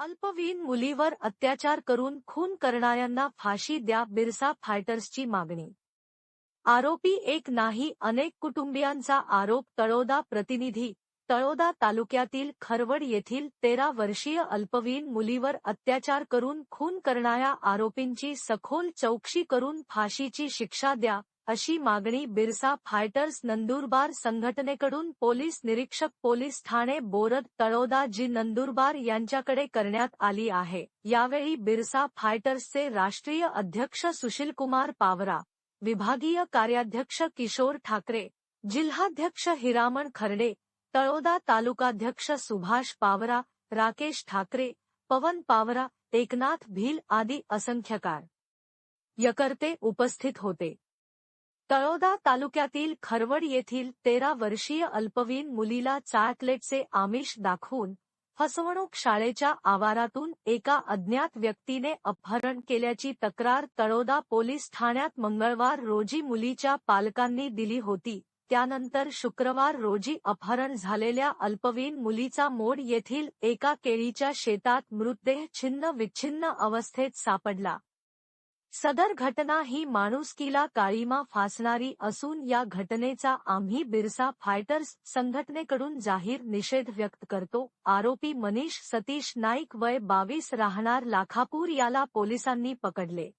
अल्पवयीन मुलीवर अत्याचार करून खून करणाऱ्यांना फाशी द्या बिरसा फायटर्सची मागणी. आरोपी एक नाही अनेक कुटुंबियांचा आरोप तळोदा प्रतिनिधी तळोदा तालुक्यातील खरवड येथील तेरा वर्षीय अल्पवयीन मुलीवर अत्याचार करून खून करणाऱ्या आरोपींची सखोल चौकशी करून फाशीची शिक्षा द्या अशी मागणी बिरसा फायटर्स नंदुरबार संघटनेकडून पोलीस निरीक्षक पोलीस ठाणे बोरद तळोदा जी नंदुरबार यांच्याकडे करण्यात आली आहे. यावेळी बिरसा फायटर्सचे राष्ट्रीय अध्यक्ष सुशीलकुमार पावरा विभागीय कार्याध्यक्ष किशोर ठाकरे जिल्हाध्यक्ष हिरामण खर्डे तळोदा तालुकाध्यक्ष सुभाष पावरा राकेश ठाकरे पवन पावरा एकनाथ भील आदी असंख्यकार यकर्ते उपस्थित होते. तळोदा तालुक्यातील खरवड येथील तेरा वर्षीय अल्पवीन मुलीला चॅकलेटचे आमिष दाखवून फसवणूक शाळेच्या आवारातून एका अज्ञात व्यक्तीने अपहरण केल्याची तक्रार तळोदा पोलीस ठाण्यात मंगळवार रोजी मुलीच्या पालकांनी दिली होती. त्यानंतर शुक्रवार रोजी अपहरण झालेल्या अल्पवीन मुलीचा मोड येथील एका केळीच्या शेतात मृतदेह छिन्न विच्छिन्न अवस्थेत सापडला. सदर घटना ही माणुसकीला काळीमा फासणारी असून या घटनेचा आम्ही बिरसा फायटर्स संघटनेकडून जाहीर निषेध व्यक्त करतो. आरोपी मनीष सतीश नाईक वय बावीस राहणार लाखापूर याला पोलिसांनी पकडले.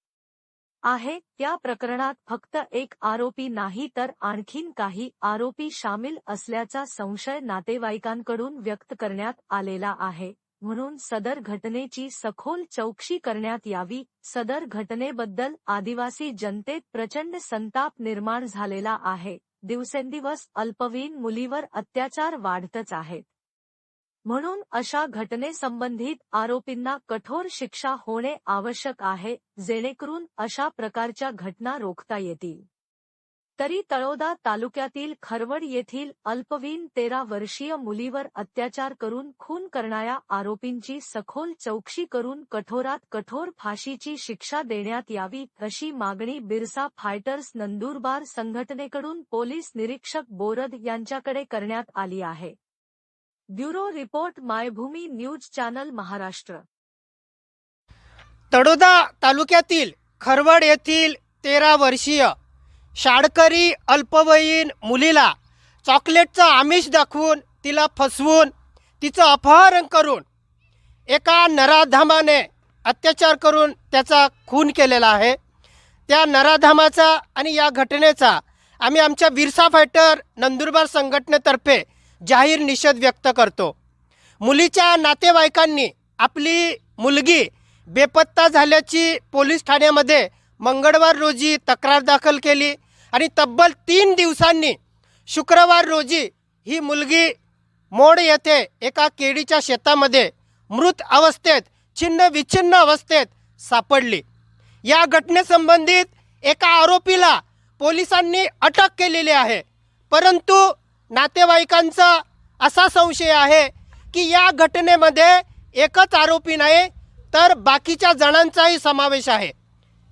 आहे त्या प्रकरणात फक्त एक आरोपी नाही तर आणखीन काही आरोपी सामील असल्याचा संशय नातेवाईकांकडून व्यक्त करण्यात आलेला आहे. म्हणून सदर घटनेची सखोल चौकशी करण्यात यावी. सदर घटनेबद्दल आदिवासी जनतेत प्रचंड संताप निर्माण झालेला आहे. दिवसेंदिवस अल्पवयीन मुलीवर अत्याचार वाढतच आहेत. म्हणून अशा घटनेसंबंधित आरोपींना कठोर शिक्षा होणे आवश्यक आहे जेणेकरून अशा प्रकारच्या घटना रोखता येतील. तरी तळोदा तालुक्यातील खरवड येथील अल्पवीन तेरा वर्षीय मुलीवर अत्याचार करून खून करणाऱ्या आरोपींची सखोल चौकशी करून कठोरात कठोर फाशीची शिक्षा देण्यात यावी अशी मागणी बिरसा फायटर्स नंदुरबार संघटनेकडून पोलीस निरीक्षक बोरद यांच्याकडे करण्यात आली आहे. Bureau report Maybhumi news channel Maharashtra. Taloda तालुक्यातील खरवड येथील तेरा वर्षीय शाळकरी अल्पवयीन मुलीला चॉकलेटचं आमिष दाखवून तिला फसवून तिचं अपहरण करून एका नराधामाने अत्याचार करून त्याचा खून केलेला आहे. त्या नराधामाचा आणि या घटनेचा आम्ही आमच्या बिरसा फायटर नंदुरबार संघटनेतर्फे जाहीर निषेध व्यक्त करतो. मुलीच्या नातेवाईकांनी आपली मुलगी बेपत्ता झाल्याची पोलीस ठाण्यामध्ये मंगळवार रोजी तक्रार दाखल केली आणि तब्बल तीन दिवसांनी शुक्रवार रोजी ही मुलगी मोड येथे एका केळीच्या शेतामध्ये मृत अवस्थेत छिन्न विच्छिन्न अवस्थेत सापडली. या घटनेसंबंधित एका आरोपीला पोलिसांनी अटक केलेली आहे. परंतु नातेवाईकांचा असा संशय आहे की या घटनेमध्ये एकच आरोपी नाही तर बाकीच्या जणांचाही समावेश आहे.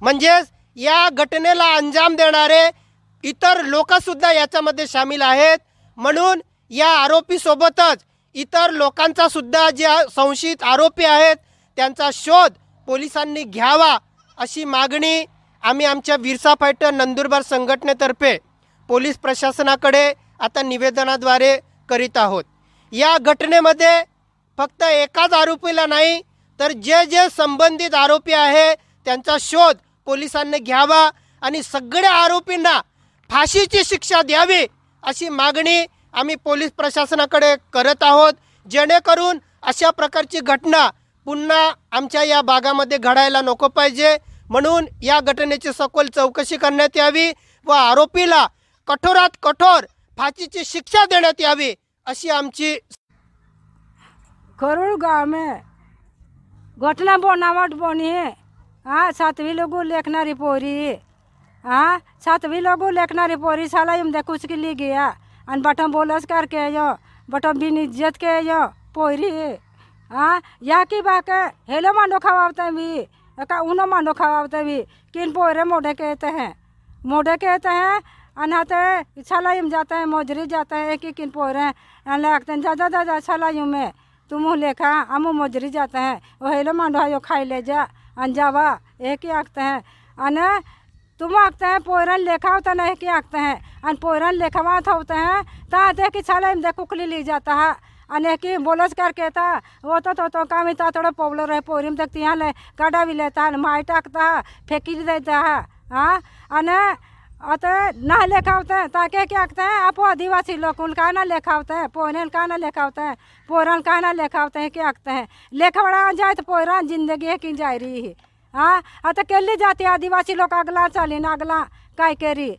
म्हणजेच या घटनेला अंजाम देणारे इतर लोकसुद्धा याच्यामध्ये सामील आहेत. म्हणून या आरोपीसोबतच इतर लोकांचासुद्धा जे संशयित आरोपी आहेत त्यांचा शोध पोलिसांनी घ्यावा अशी मागणी आम्ही आमच्या विरसा फायटर नंदुरबार संघटनेतर्फे पोलीस प्रशासनाकडे आता निवेदनाद्वारे करीत आहोत. या घटनेमध्ये फक्त एकाच आरोपीला नाही तर जे जे संबंधित आरोपी आहे त्यांचा शोध पोलिसांनी घ्यावा आणि सगळ्या आरोपींना फाशीची शिक्षा द्यावी अशी मागणी आम्ही पोलीस प्रशासनाकडे करत आहोत. जेणेकरून अशा प्रकारची घटना पुन्हा आमच्या या भागामध्ये घडायला नको पाहिजे. म्हणून या घटनेची सखोल चौकशी करण्यात यावी व आरोपीला कठोरात कठोर फाशीची शिक्षा देण्यात यावी अशी आमची करोड़ गाँव में घटना बनावट बनी है। हाँ सातवीं लोगों लेखना रिपोरी। हाँ सातवीं लोगों लेखना रिपोरी, साला हम देखो उसके लिए गया। अन बटम बोलस करके यो बटम बिन इज़्ज़त के यो, पोरी। हाँ या की बाके हेलो मांडो खवाते भी का उनो मानो खवाते भी, किन पोरे मोढ़े कहते हैं? मोढ़े कहते हैं अनहाते छलायुम जाते हैं, मोजरी जाते हैं, एक ही किन पोरे लगते हैं ज़्यादा ज़्यादा छलायुम में, तुम लेखा हम मोजरी जाते हैं वो हेलो मांडो यो खाई ले जा। अंजावा, एक ही आँखते हैं। अन तुम आँखते हैं पोरन लेखा होता नहीं कि आँखते हैं। अन पोरन लेखा होते हैं तो दे कि छाले में देख कुकली ली जाता है। अने की बोलस करके था वो तो तो तो काम इतना थोड़ा पॉपुलर रहे पोरी में देखती यहाँ ले काटा भी लेता है, माइट आँखता है, फेंकी देता है हाँ? अने अत ना लेखा होते हैं ताके क्या कहते हैं? आप आदिवासी लोग, उनका ना लेखा होता है पोरन का ना लेखा होता है पोरन का ना लेखा होता है क्या कहते हैं? लेखा बड़ा आ जाए तो पोरन ज़िंदगी है कि जा रही है। हाँ? आता केली जाती आदिवासी लोग, अगला चालीन, अगला काय करी?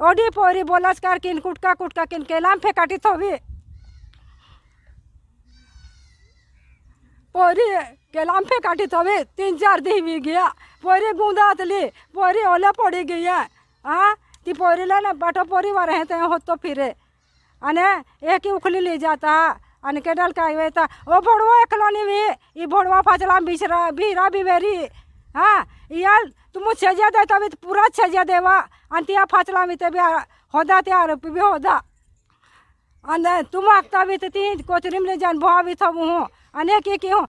ओडी पोरी बोलस कर किन, कुटका कुटका किन केलाम फेकाटी थोवी पोरी केलाम फेकाटी थोवी तीन चार दी गया। पोरी गुंदातली पोरी ओला पड़ी गई है। आ ती पोरीला ना बाटो पोरी वर रहते होतो फिरे अने एक उखली ली जाता अने के डल का वेता ओ भोड़वा एकलोनी भी ई भोड़वा फाचला बिचरा बिरा बिवेरी हा यार तुम छजा दे तभी तो पूरा छजा देवा आणि त्या फाचला मी ते बी होदा ते आरोपी बी होदा आणि तुम आखता भी ती कोचरीम ले जान भावी थब हूँ अनेक की हूँ